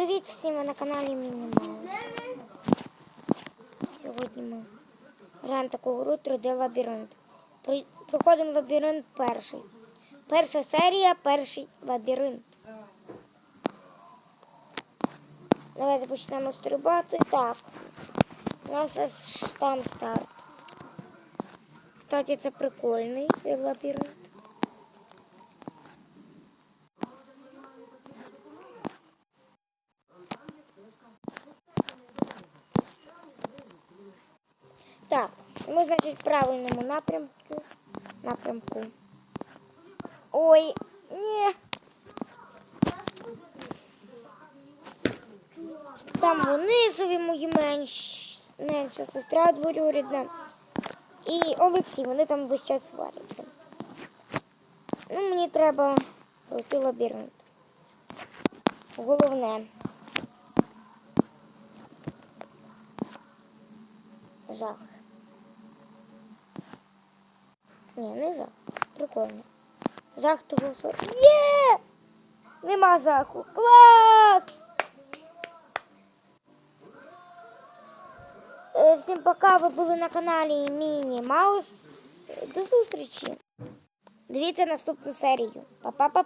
Привіт всім на каналі Мінімал. Сьогодні ми граємо таку гру 3D лабіринт. Проходимо лабіринт перший. Перша серія, перший лабіринт. Давайте почнемо стрибати. Так. У нас там старт. Кстати, це прикольний лабіринт. Так, ми, значить, в правильному напрямку. Напрямку. Ой, ні. Там вони собі мої менш, менша сестра двоюрідна. І Олексій, вони там весь час сваряться. Ну, мені треба пройти лабіринт. Головне. Жах. Ні, не жах. Прикольно. Жах того, що є! Нема жаху. Клас! Е, Всім пока. Ви були на каналі Міні Маус. До зустрічі. Дивіться наступну серію. Па-па-па.